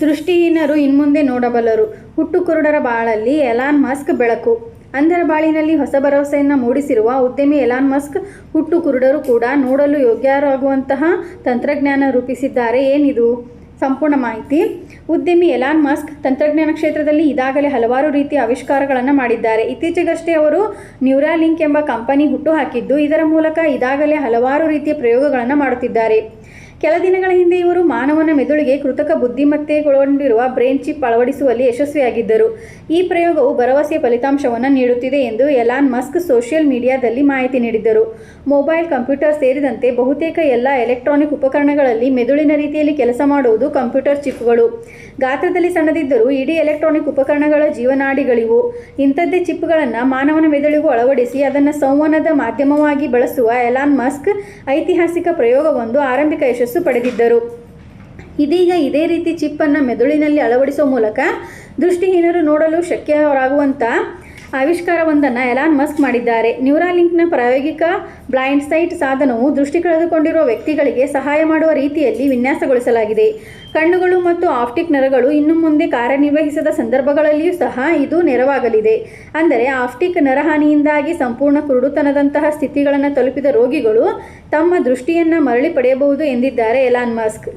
ದೃಷ್ಟಿಹೀನರು ಇನ್ಮುಂದೆ ನೋಡಬಲ್ಲರು. ಹುಟ್ಟು ಕುರುಡರ ಬಾಳಲ್ಲಿ ಎಲಾನ್ ಮಸ್ಕ್ ಬೆಳಕು. ಅಂಧರ ಬಾಳಿನಲ್ಲಿ ಹೊಸ ಭರವಸೆಯನ್ನು ಮೂಡಿಸಿರುವ ಉದ್ಯಮಿ ಎಲಾನ್ ಮಸ್ಕ್ ಹುಟ್ಟು ಕುರುಡರು ಕೂಡ ನೋಡಲು ಯೋಗ್ಯರಾಗುವಂತಹ ತಂತ್ರಜ್ಞಾನ ರೂಪಿಸಿದ್ದಾರೆ. ಏನಿದು? ಸಂಪೂರ್ಣ ಮಾಹಿತಿ. ಉದ್ಯಮಿ ಎಲಾನ್ ಮಸ್ಕ್ ತಂತ್ರಜ್ಞಾನ ಕ್ಷೇತ್ರದಲ್ಲಿ ಇದಾಗಲೇ ಹಲವಾರು ರೀತಿಯ ಆವಿಷ್ಕಾರಗಳನ್ನು ಮಾಡಿದ್ದಾರೆ. ಇತ್ತೀಚೆಗಷ್ಟೇ ಅವರು ನ್ಯೂರಾಲಿಂಕ್ ಎಂಬ ಕಂಪನಿ ಹುಟ್ಟುಹಾಕಿದ್ದು ಇದರ ಮೂಲಕ ಇದಾಗಲೇ ಹಲವಾರು ರೀತಿಯ ಪ್ರಯೋಗಗಳನ್ನು ಮಾಡುತ್ತಿದ್ದಾರೆ. ಕೆಲ ದಿನಗಳ ಹಿಂದೆ ಇವರು ಮಾನವನ ಮೆದುಳಿಗೆ ಕೃತಕ ಬುದ್ಧಿಮತ್ತೆಗೊಳಗೊಂಡಿರುವ ಬ್ರೈನ್ ಚಿಪ್ ಅಳವಡಿಸುವಲ್ಲಿ ಯಶಸ್ವಿಯಾಗಿದ್ದರು. ಈ ಪ್ರಯೋಗವು ಭರವಸೆಯ ಫಲಿತಾಂಶವನ್ನು ನೀಡುತ್ತಿದೆ ಎಂದು ಎಲಾನ್ ಮಸ್ಕ್ ಸೋಷಿಯಲ್ ಮೀಡಿಯಾದಲ್ಲಿ ಮಾಹಿತಿ ನೀಡಿದ್ದರು. ಮೊಬೈಲ್, ಕಂಪ್ಯೂಟರ್ ಸೇರಿದಂತೆ ಬಹುತೇಕ ಎಲ್ಲ ಎಲೆಕ್ಟ್ರಾನಿಕ್ ಉಪಕರಣಗಳಲ್ಲಿ ಮೆದುಳಿನ ರೀತಿಯಲ್ಲಿ ಕೆಲಸ ಮಾಡುವುದು ಕಂಪ್ಯೂಟರ್ ಚಿಪ್ಗಳು. ಗಾತ್ರದಲ್ಲಿ ಸಣ್ಣದಿದ್ದರೂ ಇಡೀ ಎಲೆಕ್ಟ್ರಾನಿಕ್ ಉಪಕರಣಗಳ ಜೀವನಾಡಿಗಳಿವು. ಇಂಥದ್ದೇ ಚಿಪ್ಗಳನ್ನು ಮಾನವನ ಮೆದುಳಿಗೂ ಅಳವಡಿಸಿ ಅದನ್ನು ಸಂವಹನದ ಮಾಧ್ಯಮವಾಗಿ ಬಳಸುವ ಎಲಾನ್ ಮಸ್ಕ್ ಐತಿಹಾಸಿಕ ಪ್ರಯೋಗವೊಂದು ಆರಂಭಿಕ ಯಶಸ್ಸು ಪಡೆದಿದ್ದರು. ಇದೀಗ ಇದೇ ರೀತಿ ಚಿಪ್ಪನ್ನು ಮೆದುಳಿನಲ್ಲಿ ಅಳವಡಿಸುವ ಮೂಲಕ ದೃಷ್ಟಿಹೀನರು ನೋಡಲು ಶಕ್ಯರಾಗುವಂಥ ಆವಿಷ್ಕಾರವೊಂದನ್ನು ಎಲಾನ್ ಮಸ್ಕ್ ಮಾಡಿದ್ದಾರೆ. ನ್ಯೂರಾಲಿಂಕ್ನ ಪ್ರಾಯೋಗಿಕ ಬ್ಲೈಂಡ್ ಸೈಟ್ ಸಾಧನವು ದೃಷ್ಟಿ ಕಳೆದುಕೊಂಡಿರುವ ವ್ಯಕ್ತಿಗಳಿಗೆ ಸಹಾಯ ಮಾಡುವ ರೀತಿಯಲ್ಲಿ ವಿನ್ಯಾಸಗೊಳಿಸಲಾಗಿದೆ. ಕಣ್ಣುಗಳು ಮತ್ತು ಆಪ್ಟಿಕ್ ನರಗಳು ಇನ್ನು ಮುಂದೆ ಕಾರ್ಯನಿರ್ವಹಿಸದ ಸಂದರ್ಭಗಳಲ್ಲಿಯೂ ಸಹ ಇದು ನೆರವಾಗಲಿದೆ. ಅಂದರೆ ಆಪ್ಟಿಕ್ ನರಹಾನಿಯಿಂದಾಗಿ ಸಂಪೂರ್ಣ ಕುರುಡುತನದಂತಹ ಸ್ಥಿತಿಗಳನ್ನು ತಲುಪಿದ ರೋಗಿಗಳು ತಮ್ಮ ದೃಷ್ಟಿಯನ್ನು ಮರಳಿ ಪಡೆಯಬಹುದು ಎಂದಿದ್ದಾರೆ ಎಲಾನ್ ಮಸ್ಕ್.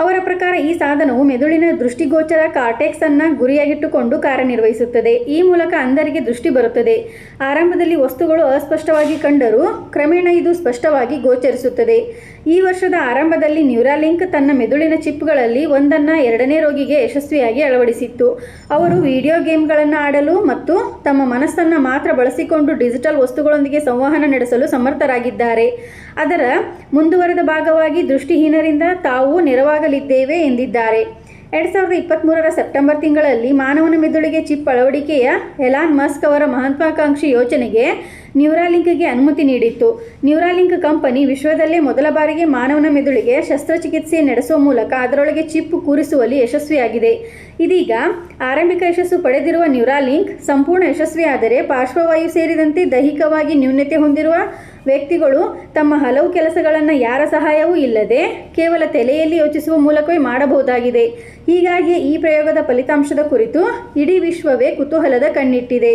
ಅವರ ಪ್ರಕಾರ ಈ ಸಾಧನವು ಮೆದುಳಿನ ದೃಷ್ಟಿಗೋಚರ ಕಾರ್ಟೆಕ್ಸ್ ಅನ್ನು ಗುರಿಯಾಗಿಟ್ಟುಕೊಂಡು ಕಾರ್ಯನಿರ್ವಹಿಸುತ್ತದೆ. ಈ ಮೂಲಕ ಅಂಧರಿಗೆ ದೃಷ್ಟಿ ಬರುತ್ತದೆ. ಆರಂಭದಲ್ಲಿ ವಸ್ತುಗಳು ಅಸ್ಪಷ್ಟವಾಗಿ ಕಂಡರೂ ಕ್ರಮೇಣ ಇದು ಸ್ಪಷ್ಟವಾಗಿ ಗೋಚರಿಸುತ್ತದೆ. ಈ ವರ್ಷದ ಆರಂಭದಲ್ಲಿ ನ್ಯೂರಾಲಿಂಕ್ ತನ್ನ ಮೆದುಳಿನ ಚಿಪ್ಗಳಲ್ಲಿ ಒಂದನ್ನು ಎರಡನೇ ರೋಗಿಗೆ ಯಶಸ್ವಿಯಾಗಿ ಅಳವಡಿಸಿತ್ತು. ಅವರು ವಿಡಿಯೋ ಗೇಮ್ಗಳನ್ನು ಆಡಲು ಮತ್ತು ತಮ್ಮ ಮನಸ್ಸನ್ನು ಮಾತ್ರ ಬಳಸಿಕೊಂಡು ಡಿಜಿಟಲ್ ವಸ್ತುಗಳೊಂದಿಗೆ ಸಂವಹನ ನಡೆಸಲು ಸಮರ್ಥರಾಗಿದ್ದಾರೆ. ಅದರ ಮುಂದುವರೆದ ಭಾಗವಾಗಿ ದೃಷ್ಟಿಹೀನರಿಂದ ತಾವು ನೆರವಾಗಲಿದ್ದೇವೆ ಎಂದಿದ್ದಾರೆ. ಎರಡ್ ಸಾವಿರದ ಇಪ್ಪತ್ತ್ಮೂರರ ಸೆಪ್ಟೆಂಬರ್ ತಿಂಗಳಲ್ಲಿ ಮಾನವನ ಮೆದುಳಿಗೆ ಚಿಪ್ ಅಳವಡಿಕೆಯ ಎಲಾನ್ ಮಸ್ಕ್ ಅವರ ಮಹತ್ವಾಕಾಂಕ್ಷಿ ಯೋಜನೆಗೆ ನ್ಯೂರಾಲಿಂಕ್ಗೆ ಅನುಮತಿ ನೀಡಿತ್ತು. ನ್ಯೂರಾಲಿಂಕ್ ಕಂಪನಿ ವಿಶ್ವದಲ್ಲೇ ಮೊದಲ ಬಾರಿಗೆ ಮಾನವನ ಮೆದುಳಿಗೆ ಶಸ್ತ್ರಚಿಕಿತ್ಸೆ ನಡೆಸುವ ಮೂಲಕ ಅದರೊಳಗೆ ಚಿಪ್ ಕೂರಿಸುವಲ್ಲಿ ಯಶಸ್ವಿಯಾಗಿದೆ. ಇದೀಗ ಆರಂಭಿಕ ಯಶಸ್ಸು ಪಡೆದಿರುವ ನ್ಯೂರಾಲಿಂಕ್ ಸಂಪೂರ್ಣ ಯಶಸ್ವಿಯಾದರೆ ಪಾರ್ಶ್ವವಾಯು ಸೇರಿದಂತೆ ದೈಹಿಕವಾಗಿ ನ್ಯೂನ್ಯತೆ ಹೊಂದಿರುವ ವ್ಯಕ್ತಿಗಳು ತಮ್ಮ ಹಲವು ಕೆಲಸಗಳನ್ನು ಯಾರ ಸಹಾಯವೂ ಇಲ್ಲದೆ ಕೇವಲ ತಲೆಯಲ್ಲಿ ಯೋಚಿಸುವ ಮೂಲಕವೇ ಮಾಡಬಹುದಾಗಿದೆ. ಹೀಗಾಗಿ ಈ ಪ್ರಯೋಗದ ಫಲಿತಾಂಶದ ಕುರಿತು ಇಡೀ ವಿಶ್ವವೇ ಕುತೂಹಲದ ಕಣ್ಣಿಟ್ಟಿದೆ.